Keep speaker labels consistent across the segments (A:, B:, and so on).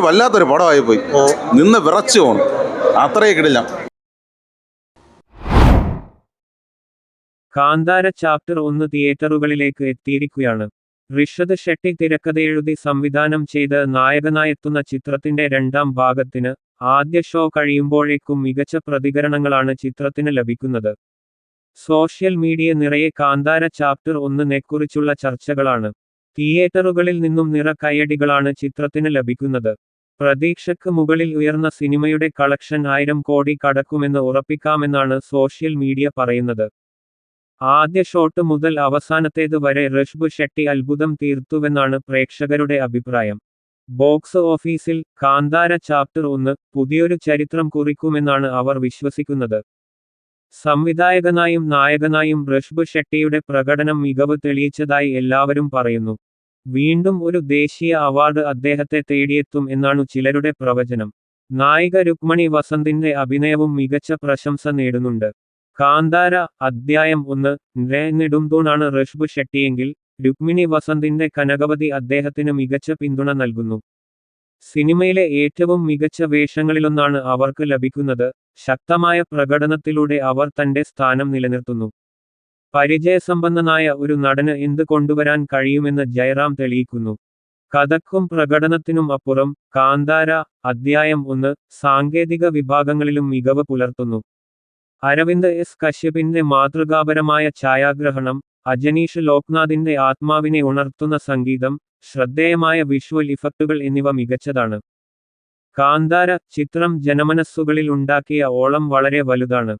A: ഒരു വല്ലാത്തൊരു പടമായി പോയി നിന്ന് വിറച്ചു പോകണം അത്രയേ കിടില്ല
B: കാന്താര ചാപ്റ്റർ ഒന്ന് തിയേറ്ററുകളിലേക്ക് എത്തിയിരിക്കുകയാണ്. ഋഷദ് ഷെട്ടി തിരക്കഥയെഴുതി സംവിധാനം ചെയ്ത് നായകനായെത്തുന്ന ചിത്രത്തിന്റെ രണ്ടാം ഭാഗത്തിന് ആദ്യ ഷോ കഴിയുമ്പോഴേക്കും മികച്ച പ്രതികരണങ്ങളാണ് ചിത്രത്തിന് ലഭിക്കുന്നത്. സോഷ്യൽ മീഡിയ നിറയെ കാന്താര ചാപ്റ്റർ ഒന്നിനെക്കുറിച്ചുള്ള ചർച്ചകളാണ്. തിയേറ്ററുകളിൽ നിന്നും നിറ കയ്യടികളാണ് ചിത്രത്തിന് ലഭിക്കുന്നത്. പ്രതീക്ഷയ്ക്ക് മുകളിൽ ഉയർന്ന സിനിമയുടെ കളക്ഷൻ ആയിരം കോടി കടക്കുമെന്ന് ഉറപ്പിക്കാമെന്നാണ് സോഷ്യൽ മീഡിയ പറയുന്നത്. ആദ്യ ഷോട്ട് മുതൽ അവസാനത്തേത് വരെ റഷ്ബ് ഷെട്ടി അത്ഭുതം തീർത്തുവെന്നാണ് പ്രേക്ഷകരുടെ അഭിപ്രായം. ബോക്സ് ഓഫീസിൽ കാന്താര ചാപ്റ്റർ ഒന്ന് പുതിയൊരു ചരിത്രം കുറിക്കുമെന്നാണ് അവർ വിശ്വസിക്കുന്നത്. സംവിധായകനായും നായകനായും റഷ്ബ് ഷെട്ടിയുടെ പ്രകടനം മികവ് തെളിയിച്ചതായി എല്ലാവരും പറയുന്നു. വീണ്ടും ഒരു ദേശീയ അവാർഡ് അദ്ദേഹത്തെ തേടിയെത്തും എന്നാണു ചിലരുടെ പ്രവചനം. നായിക രുക്മണി വസന്തിന്റെ അഭിനയവും മികച്ച പ്രശംസ നേടുന്നുണ്ട്. കാന്താര അധ്യായം ഒന്ന് നെടുംതൂണാണ് ഋഷ്ബ് ഷെട്ടിയെങ്കിൽ രുക്മിണി വസന്തിന്റെ കനകവതി അദ്ദേഹത്തിന് മികച്ച പിന്തുണ നൽകുന്നു. സിനിമയിലെ ഏറ്റവും മികച്ച വേഷങ്ങളിലൊന്നാണ് അവർക്ക് ലഭിക്കുന്നത് ശക്തമായ പ്രകടനത്തിലൂടെ അവർ തന്റെ സ്ഥാനം നിലനിർത്തുന്നു. പരിചയസമ്പന്നനായ ഒരു നടന് എന്ത് കൊണ്ടുവരാൻ കഴിയുമെന്ന് ജയറാം തെളിയിക്കുന്നു. കഥക്കും പ്രകടനത്തിനും അപ്പുറം കാന്താര അധ്യായം ഒന്ന് സാങ്കേതിക വിഭാഗങ്ങളിലും മികവ് പുലർത്തുന്നു. അരവിന്ദ് എസ്. കശ്യപിന്റെ മാതൃകാപരമായ ഛായാഗ്രഹണം അജനീഷ് ലോക്നാഥിന്റെ ആത്മാവിനെ ഉണർത്തുന്ന സംഗീതം ശ്രദ്ധേയമായ വിഷ്വൽ ഇഫക്റ്റുകൾ എന്നിവ മികച്ചതാണ്. കാന്താര ചിത്രം ജനമനസ്സുകളിൽ ഉണ്ടാക്കിയ ഓളം വളരെ വലുതാണ്.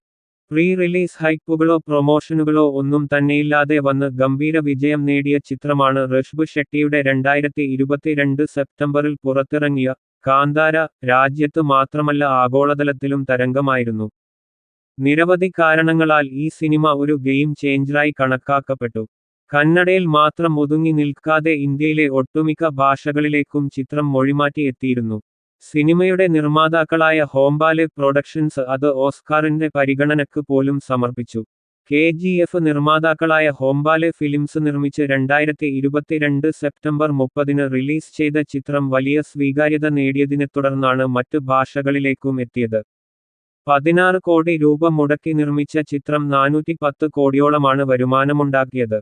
B: പ്രീ റിലീസ് ഹൈപ്പുകളോ പ്രൊമോഷനുകളോ ഒന്നും തന്നെയില്ലാതെ വന്ന് ഗംഭീര വിജയം നേടിയ ചിത്രമാണ് ഋഷഭ് ഷെട്ടിയുടെ രണ്ടായിരത്തി ഇരുപത്തിരണ്ട് സെപ്റ്റംബറിൽ പുറത്തിറങ്ങിയ കാന്താര രാജ്യത്ത് മാത്രമല്ല ആഗോളതലത്തിലും തരംഗമായിരുന്നു. നിരവധി കാരണങ്ങളാൽ ഈ സിനിമ ഒരു ഗെയിം ചേഞ്ചറായി കണക്കാക്കപ്പെട്ടു. കന്നഡയിൽ മാത്രം ഒതുങ്ങി നിൽക്കാതെ ഇന്ത്യയിലെ ഒട്ടുമിക്ക ഭാഷകളിലേക്കും ചിത്രം മൊഴിമാറ്റി എത്തിയിരുന്നു. സിനിമയുടെ നിർമ്മാതാക്കളായ ഹോംബാലെ പ്രൊഡക്ഷൻസ് അത് ഓസ്കാറിന്റെ പരിഗണനയ്ക്ക് പോലും സമർപ്പിച്ചു. കെ ജി എഫ് നിർമ്മാതാക്കളായ ഹോംബാലെ ഫിലിംസ് നിർമ്മിച്ച് രണ്ടായിരത്തി ഇരുപത്തിരണ്ട് സെപ്റ്റംബർ മുപ്പതിന് റിലീസ് ചെയ്ത ചിത്രം വലിയ സ്വീകാര്യത നേടിയതിനെ തുടർന്നാണ് മറ്റ് ഭാഷകളിലേക്കും എത്തിയത്. പതിനാറ് കോടി രൂപ മുടക്കി നിർമ്മിച്ച ചിത്രം നാനൂറ്റി പത്ത് കോടിയോളമാണ് വരുമാനമുണ്ടാക്കിയത്.